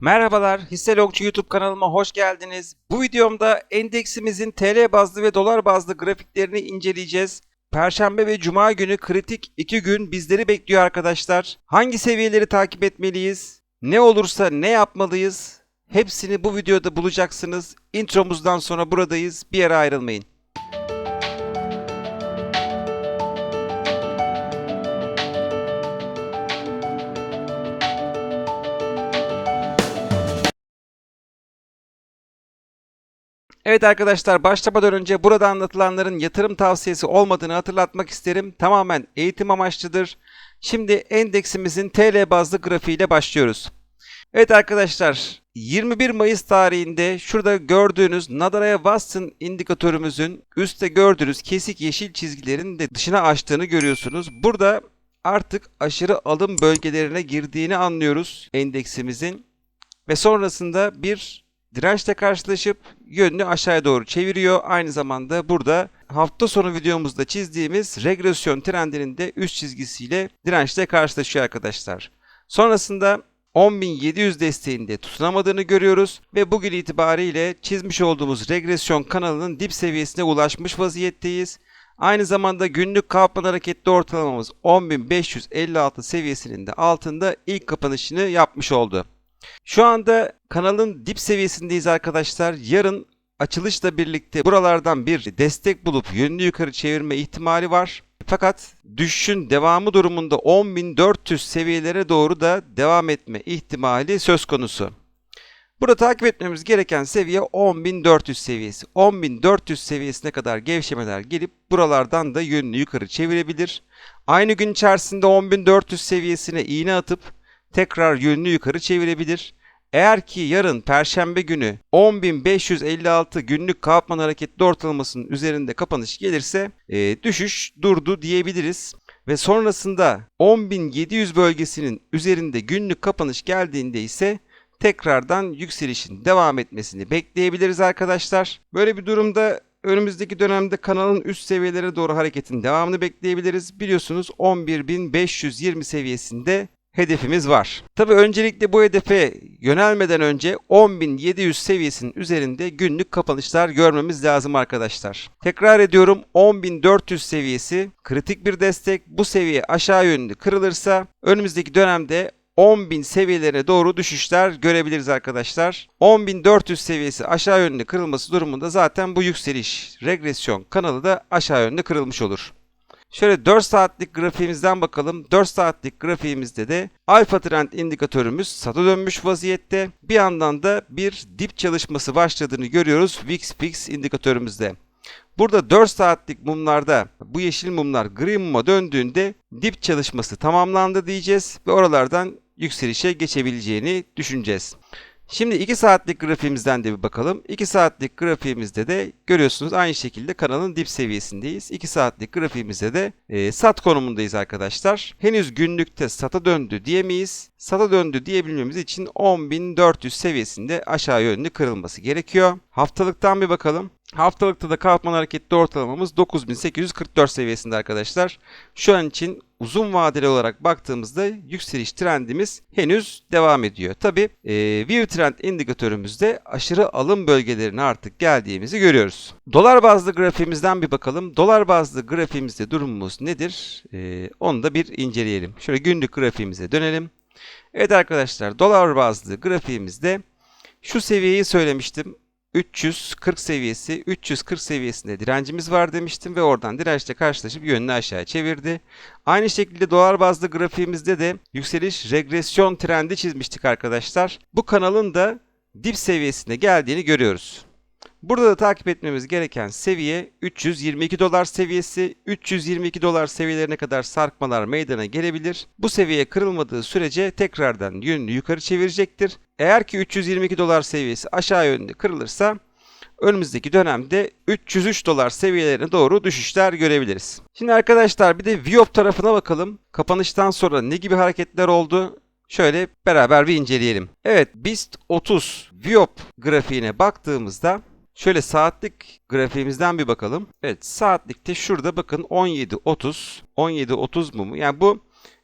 Merhabalar, Hisselogcu YouTube kanalıma hoş geldiniz. Bu videomda endeksimizin TL bazlı ve dolar bazlı grafiklerini inceleyeceğiz. Perşembe ve Cuma günü kritik 2 gün bizleri bekliyor arkadaşlar. Hangi seviyeleri takip etmeliyiz? Ne olursa ne yapmalıyız? Hepsini bu videoda bulacaksınız. Intromuzdan sonra buradayız. Bir yere ayrılmayın. Evet arkadaşlar başlamadan önce burada anlatılanların yatırım tavsiyesi olmadığını hatırlatmak isterim. Tamamen eğitim amaçlıdır. Şimdi endeksimizin TL bazlı grafiğiyle başlıyoruz. Evet arkadaşlar 21 Mayıs tarihinde şurada gördüğünüz Nadaraya Watson indikatörümüzün üstte gördüğünüz kesik yeşil çizgilerin de dışına açtığını görüyorsunuz. Burada artık aşırı alım bölgelerine girdiğini anlıyoruz endeksimizin. Ve sonrasında bir dirençle karşılaşıp yönünü aşağıya doğru çeviriyor. Aynı zamanda burada hafta sonu videomuzda çizdiğimiz regresyon trendinin de üst çizgisiyle dirençle karşılaşıyor arkadaşlar. Sonrasında 10.700 desteğinde tutunamadığını görüyoruz ve bugün itibariyle çizmiş olduğumuz regresyon kanalının dip seviyesine ulaşmış vaziyetteyiz. Aynı zamanda günlük kapanma hareketli ortalamamız 10.556 seviyesinin de altında ilk kapanışını yapmış oldu. Şu anda kanalın dip seviyesindeyiz arkadaşlar. Yarın açılışla birlikte buralardan bir destek bulup yönünü yukarı çevirme ihtimali var. Fakat düşüşün devamı durumunda 10.400 seviyelere doğru da devam etme ihtimali söz konusu. Burada takip etmemiz gereken seviye 10.400 seviyesi. 10.400 seviyesine kadar gevşemeler gelip buralardan da yönünü yukarı çevirebilir. Aynı gün içerisinde 10.400 seviyesine iğne atıp tekrar yönünü yukarı çevirebilir. Eğer ki yarın perşembe günü 10.556 günlük Kaufman hareketli ortalamasının üzerinde kapanış gelirse e, düşüş durdu diyebiliriz. Ve sonrasında 10.700 bölgesinin üzerinde günlük kapanış geldiğinde ise tekrardan yükselişin devam etmesini bekleyebiliriz arkadaşlar. Böyle bir durumda önümüzdeki dönemde kanalın üst seviyelere doğru hareketin devamını bekleyebiliriz. Biliyorsunuz 11.520 seviyesinde hedefimiz var. Tabi öncelikle bu hedefe yönelmeden önce 10.700 seviyesinin üzerinde günlük kapanışlar görmemiz lazım arkadaşlar. Tekrar ediyorum 10.400 seviyesi kritik bir destek. Bu seviye aşağı yönlü kırılırsa önümüzdeki dönemde 10.000 seviyelerine doğru düşüşler görebiliriz arkadaşlar. 10.400 seviyesi aşağı yönlü kırılması durumunda zaten bu yükseliş regresyon kanalı da aşağı yönlü kırılmış olur. Şöyle 4 saatlik grafiğimizden bakalım. 4 saatlik grafiğimizde de alfa trend indikatörümüz sata dönmüş vaziyette. Bir yandan da bir dip çalışması başladığını görüyoruz VIX Fix indikatörümüzde. Burada 4 saatlik mumlarda bu yeşil mumlar gri muma döndüğünde dip çalışması tamamlandı diyeceğiz ve oralardan yükselişe geçebileceğini düşüneceğiz. Şimdi 2 saatlik grafiğimizden de bir bakalım. 2 saatlik grafiğimizde de görüyorsunuz aynı şekilde kanalın dip seviyesindeyiz. 2 saatlik grafiğimizde de e, sat konumundayız arkadaşlar. Henüz günlükte sata döndü diyemeyiz. Sata döndü diyebilmemiz için 10.400 seviyesinde aşağı yönlü kırılması gerekiyor. Haftalıktan bir bakalım. Haftalıkta da kalkman hareketli ortalamamız 9844 seviyesinde arkadaşlar. Şu an için uzun vadeli olarak baktığımızda yükseliş trendimiz henüz devam ediyor. Tabi e, View Trend indikatörümüzde aşırı alım bölgelerine artık geldiğimizi görüyoruz. Dolar bazlı grafiğimizden bir bakalım. Dolar bazlı grafiğimizde durumumuz nedir? E, onu da bir inceleyelim. Şöyle günlük grafiğimize dönelim. Evet arkadaşlar dolar bazlı grafiğimizde şu seviyeyi söylemiştim. 340 seviyesi, 340 seviyesinde direncimiz var demiştim ve oradan dirençle karşılaşıp yönünü aşağı çevirdi. Aynı şekilde dolar bazlı grafiğimizde de yükseliş regresyon trendi çizmiştik arkadaşlar. Bu kanalın da dip seviyesine geldiğini görüyoruz. Burada da takip etmemiz gereken seviye 322 dolar seviyesi. 322 dolar seviyelerine kadar sarkmalar meydana gelebilir. Bu seviye kırılmadığı sürece tekrardan yönünü yukarı çevirecektir. Eğer ki 322 dolar seviyesi aşağı yönlü kırılırsa önümüzdeki dönemde 303 dolar seviyelerine doğru düşüşler görebiliriz. Şimdi arkadaşlar bir de Viop tarafına bakalım. Kapanıştan sonra ne gibi hareketler oldu? Şöyle beraber bir inceleyelim. Evet BIST 30 Viop grafiğine baktığımızda Şöyle saatlik grafiğimizden bir bakalım. Evet saatlikte şurada bakın 17.30 17.30 mumu. Yani bu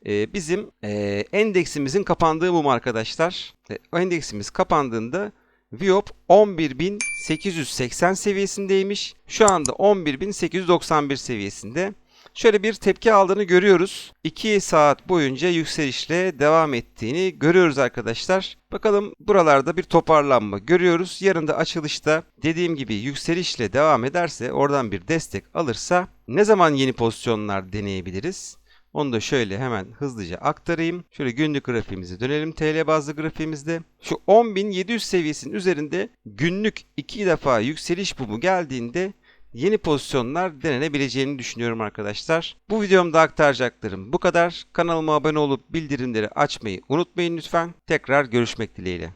e, bizim e, endeksimizin kapandığı mum arkadaşlar. E, endeksimiz kapandığında Viop 11.880 seviyesindeymiş. Şu anda 11.891 seviyesinde. Şöyle bir tepki aldığını görüyoruz. 2 saat boyunca yükselişle devam ettiğini görüyoruz arkadaşlar. Bakalım buralarda bir toparlanma görüyoruz. Yarın da açılışta dediğim gibi yükselişle devam ederse oradan bir destek alırsa ne zaman yeni pozisyonlar deneyebiliriz? Onu da şöyle hemen hızlıca aktarayım. Şöyle günlük grafiğimize dönelim TL bazlı grafiğimizde. Şu 10.700 seviyesinin üzerinde günlük iki defa yükseliş bumu geldiğinde yeni pozisyonlar denenebileceğini düşünüyorum arkadaşlar. Bu videomda aktaracaklarım bu kadar. Kanalıma abone olup bildirimleri açmayı unutmayın lütfen. Tekrar görüşmek dileğiyle.